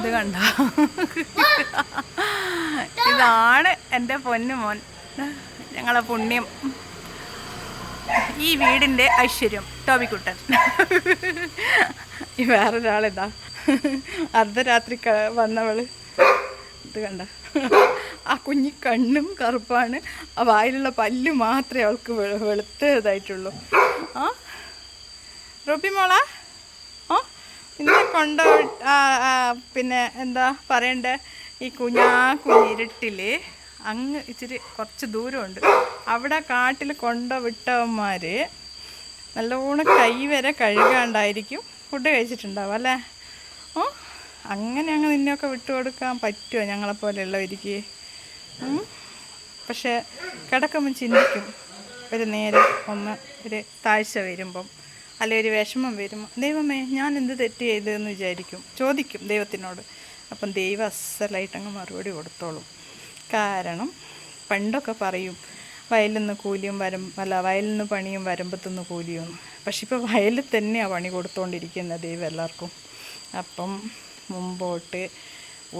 ഇത് കണ്ട. ഇതാണ് എന്റെ പൊന്നു മോൻ. ഞങ്ങളെ പുണ്യം. ഈ വീടിന്റെ ഐശ്വര്യം ടോബിക്കുട്ടൻ ഈ വേറൊരാളിതാ. അർദ്ധരാത്രി വന്നവൾ. ഇത് കണ്ട. ആ കുഞ്ഞി കണ്ണും കറുപ്പാണ്. ആ വായിലുള്ള പല്ല് മാത്രമേ അവൾക്ക് വെളുത്തതായിട്ടുള്ളൂ. ആ? റോബി മോളാ? ഇന്നെ കൊണ്ട പിന്നെ എന്താ പറയണ്ടേ? ഈ കുഞ്ഞാ കുഞ്ഞിരുട്ടിൽ അങ്ങ് ഇച്ചിരി കുറച്ച് ദൂരമുണ്ട്. അവിടെ കാട്ടിൽ കൊണ്ട വിട്ടവന്മാർ നല്ലോണം കൈ വരെ കഴുകാണ്ടായിരിക്കും ഫുഡ് കഴിച്ചിട്ടുണ്ടാവും അല്ലേ? ഓ അങ്ങനെ അങ്ങ് നിന്നെയൊക്കെ വിട്ടു കൊടുക്കാൻ പറ്റുമോ ഞങ്ങളെപ്പോലെയുള്ളവർക്ക്? പക്ഷേ കിടക്കുമ്പം ചിന്തിക്കും. ഒരു നേരം ഒന്ന് ഒരു താഴ്ച വരുമ്പം. അല്ലെ ഒരു വിഷമം വരും ദൈവമേ ഞാൻ എന്ത് തെറ്റ് ചെയ്തതെന്ന് വിചാരിക്കും. ചോദിക്കും ദൈവത്തിനോട്. അപ്പം ദൈവം അസലായിട്ടങ്ങ് മറുപടി കൊടുത്തോളും. കാരണം പണ്ടൊക്കെ പറയും വയലിൽ നിന്ന് കൂലിയും വരം അല്ല വയലിൽ നിന്ന് പണിയും വരമ്പത്തുനിന്ന് കൂലിയും. പക്ഷെ ഇപ്പോൾ വയലിൽ തന്നെയാണ് പണി കൊടുത്തുകൊണ്ടിരിക്കുന്നത് ദൈവം എല്ലാവർക്കും. അപ്പം മുമ്പോട്ട്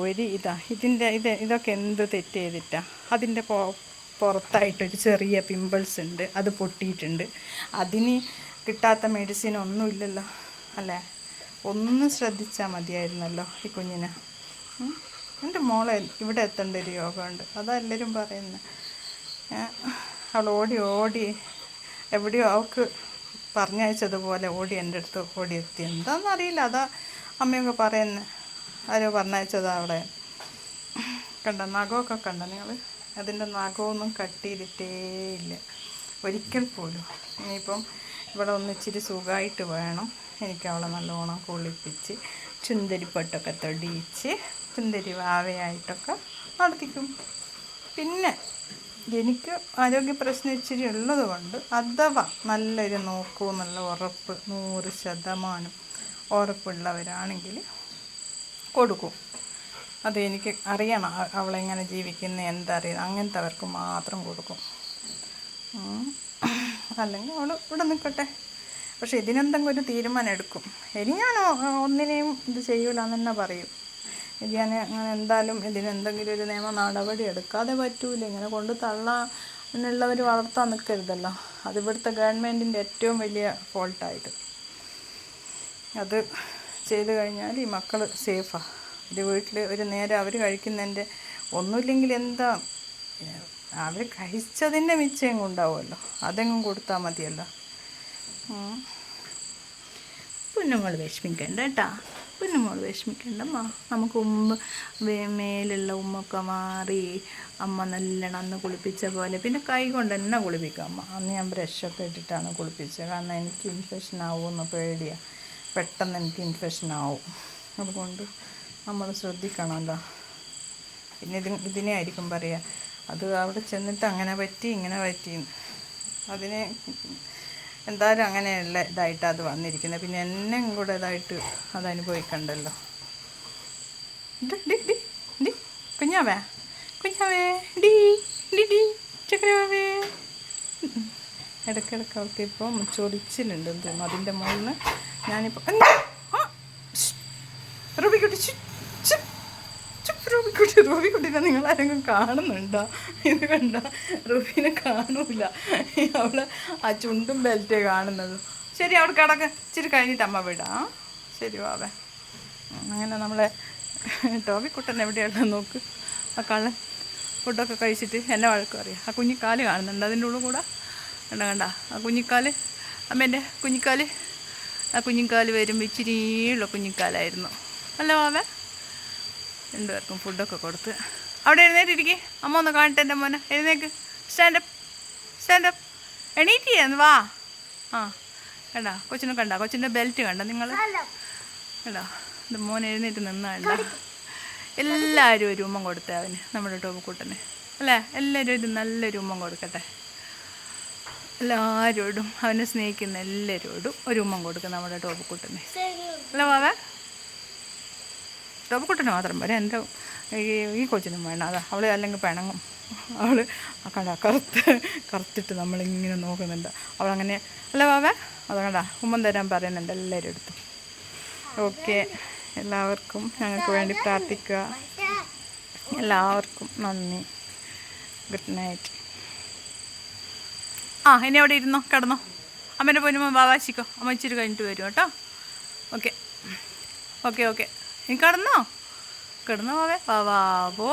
ഒരു ഇതാ ഇതിന്റെ ഇത് ഇതൊക്കെ എന്ത് തെറ്റ് ചെയ്തിട്ടാ? അതിന്റെ പുറത്തായിട്ടൊരു ചെറിയ പിമ്പിൾസ് ഉണ്ട് അത് പൊട്ടിയിട്ടുണ്ട്. അതിന് കിട്ടാത്ത മെഡിസിൻ ഒന്നുമില്ലല്ലോ അല്ലേ? ഒന്ന് ശ്രദ്ധിച്ചാൽ മതിയായിരുന്നല്ലോ ഈ കുഞ്ഞിനെ. എന്റെ മോളെ ഇവിടെ എത്തേണ്ട ഒരു യോഗമുണ്ട് അതാ എല്ലാവരും പറയുന്നത് അവൾ ഓടി ഓടി എവിടെയോ അവൾക്ക് പറഞ്ഞയച്ചതുപോലെ ഓടി എന്റെ അടുത്ത് ഓടി എത്തി. എന്താണെന്നറിയില്ല അതാ അമ്മയൊക്കെ പറയുന്നത് ആരോ പറഞ്ഞയച്ചതാ അവിടെ കണ്ട? നഖമൊക്കെ കണ്ട നിങ്ങൾ അതിന്റെ നഖമൊന്നും കട്ടിയിലിട്ടേ ഇല്ല. ഒരിക്കൽ പോലും. ഇനിയിപ്പം ഇവിടെ ഒന്നിച്ചിരി സുഖമായിട്ട് വേണം. എനിക്ക് അവളെ നല്ലോണം കുളിപ്പിച്ച് ചുന്തരിപ്പൊട്ടൊക്കെ തൊടിയിച്ച് ചുന്തരി വാവയായിട്ടൊക്കെ നടത്തിക്കും. പിന്നെ എനിക്ക് ആരോഗ്യ പ്രശ്നം ഇച്ചിരി ഉള്ളത് കൊണ്ട് അഥവാ നല്ലൊരു നോക്കൂ എന്നുള്ള ഉറപ്പ് നൂറ് ശതമാനം ഉറപ്പുള്ളവരാണെങ്കിൽ കൊടുക്കും. അത് എനിക്ക് അറിയണം അവളെങ്ങനെ ജീവിക്കുന്ന എന്തറിയണം അങ്ങനത്തെവർക്ക് മാത്രം കൊടുക്കും. അല്ലെങ്കിൽ അവൾ ഇവിടെ നിൽക്കട്ടെ. പക്ഷെ ഇതിനെന്തെങ്കിലും ഒരു തീരുമാനം എടുക്കും. ഇനി ഞാൻ ഒന്നിനെയും ഇത് ചെയ്യൂല തന്നെ പറയും. ഇത് ഞാൻ അങ്ങനെ എന്തായാലും ഇതിനെന്തെങ്കിലും ഒരു നിയമ നടപടി എടുക്കാതെ പറ്റൂല. ഇങ്ങനെ കൊണ്ട് തള്ളാനുള്ളവർ വളർത്താൻ നിൽക്കരുതല്ലോ. അത് ഇവിടുത്തെ ഗവൺമെന്റിന്റെ ഏറ്റവും വലിയ ഫോൾട്ടായിട്ട് അത് ചെയ്ത് കഴിഞ്ഞാൽ ഈ മക്കൾ സേഫാണ് ഒരു വീട്ടിൽ ഒരു നേരം അവർ കഴിക്കുന്നതിന്റെ ഒന്നുമില്ലെങ്കിൽ എന്താ? അവർ കഴിച്ചതിന്റെ മിച്ചം ഉണ്ടാവുമല്ലോ. അതെങ്ങും കൊടുത്താൽ മതിയല്ലോ. പൊന്നുമോൾ വിഷമിക്കണ്ട കേട്ടാ. പൊന്നുമോൾ വിഷമിക്കണ്ടമ്മ. നമുക്ക് ഉമ്മ മേലുള്ള ഉമ്മൊക്കെ മാറി അമ്മ നല്ലോണം അന്ന് കുളിപ്പിച്ച പോലെ. പിന്നെ കൈ കൊണ്ട് തന്നെ കുളിപ്പിക്കാം അമ്മ. അന്ന് ഞാൻ ബ്രഷൊക്കെ ഇട്ടിട്ടാണ് കുളിപ്പിച്ചത്. കാരണം എനിക്ക് ഇൻഫെക്ഷൻ ആവുമെന്ന് പേടിയാണ് പെട്ടെന്ന് എനിക്ക് ഇൻഫെക്ഷൻ ആവും. അതുകൊണ്ട് നമ്മൾ ശ്രദ്ധിക്കണമല്ലോ. പിന്നെ ഇത് ഇതിനെ ആയിരിക്കും പറയുക അത് അവിടെ ചെന്നിട്ട് അങ്ങനെ പറ്റി ഇങ്ങനെ പറ്റി. അതിനെ എന്തായാലും അങ്ങനെയുള്ള ഇതായിട്ട് അത് വന്നിരിക്കുന്നത്. പിന്നെ എന്നെ കൂടെ ഇതായിട്ട് അത് അനുഭവിക്കണ്ടല്ലോ. കുഞ്ഞാവേ കുഞ്ഞാവേ ഡി ഡി ഡി ചക്രവേ ഇടയ്ക്കിടയ്ക്ക് അവൾക്ക് ഇപ്പം ചൊറിച്ചിലുണ്ട് എന്ന് തോന്നുന്നു. അതിന്റെ മുകളിൽ ഞാനിപ്പോൾ റൂബിക്കുട്ടി റൂബിക്കുട്ടി റൂബിക്കുട്ടീനെ നിങ്ങൾ ആരെങ്കിലും കാണുന്നുണ്ടോ? ഇത് കണ്ട റൂബിനെ കാണൂല. അവൾ ആ ചുണ്ടും ബെൽറ്റേ കാണുന്നത്. ശരി അവിടെ കിടക്ക്. ഇച്ചിരി കഴിഞ്ഞിട്ട് അമ്മ വിടാം. ശരി വാവേ അങ്ങനെ നമ്മളെ ടോബി കുട്ടൻ എവിടെയുള്ള നോക്ക്. ആ കള്ളൻ ഫുഡൊക്കെ കഴിച്ചിട്ട് എന്നെ വഴക്കം അറിയാം ആ കുഞ്ഞിക്കാൽ കാണുന്നുണ്ട്. അതിന്റെ ഉള്ളിൽ കൂടെ കണ്ട കണ്ട. ആ കുഞ്ഞിക്കാൽ അമ്മേന്റെ കുഞ്ഞിക്കാൽ ആ കുഞ്ഞിക്കാൽ വരുമ്പോൾ ഇച്ചിരിയുള്ള കുഞ്ഞിക്കാലായിരുന്നു. അല്ല മാവേ രണ്ടുപേർക്കും ഫുഡൊക്കെ കൊടുത്ത്. അവിടെ എഴുന്നേറ്റിരിക്കേ. അമ്മ ഒന്ന് കാണട്ടെ എന്റെ മോനെ. എഴുന്നേക്ക്. സ്റ്റാൻഡപ്പ് സ്റ്റാൻഡപ്പ് എണീറ്റ് ചെയ്യാന്ന് വാ. ആ കണ്ടാ? കൊച്ചിനെ കണ്ട? കൊച്ചിന്റെ ബെൽറ്റ് കണ്ട നിങ്ങൾ കണ്ടോ? ഇത് മോൻ എഴുന്നേറ്റ് നിന്നാണ്ട എല്ലാവരും ഒരു ഉമ്മം കൊടുത്തേ അവന് നമ്മുടെ ടോപ്പുക്കുട്ടന് അല്ലേ? എല്ലാവരും ഒരു നല്ലൊരു ഉമ്മം കൊടുക്കട്ടെ. എല്ലാവരോടും അവനെ സ്നേഹിക്കുന്ന എല്ലാവരോടും ഒരു ഉമ്മം കൊടുക്കും നമ്മുടെ ടോപ്പുക്കുട്ടന് അല്ല വാവേ ടോപ്പുക്കുട്ടന് മാത്രം വരെ എന്റെ ഈ ഈ കൊച്ചിനും വേണം അതാ അവൾ അല്ലെങ്കിൽ പിണങ്ങും. അവൾ കണ്ട കറുത്ത് കറുത്തിട്ട് നമ്മളിങ്ങനെ നോക്കുന്നുണ്ട്. അവളങ്ങനെ അല്ല വാവ അത് കണ്ട ഉമ്മൻ തരാൻ പറയുന്നുണ്ട് എല്ലാവരും എടുത്തു. ഓക്കെ എല്ലാവർക്കും ഞങ്ങൾക്ക് വേണ്ടി പ്രാർത്ഥിക്കുക. എല്ലാവർക്കും നന്ദി. Good night. ആ ഇനി അവിടെ ഇരുന്നോ? കിടന്നോ? അമ്മേന്റെ പൊന്നുമ്പോൾ വാവാശിക്കോ അമ്മ ഇച്ചിരി കഴിഞ്ഞിട്ട് വരും കേട്ടോ. ഓക്കെ. Okay okay. നീ കിടന്നോ? കിടന്നോ വാ വാവാവോ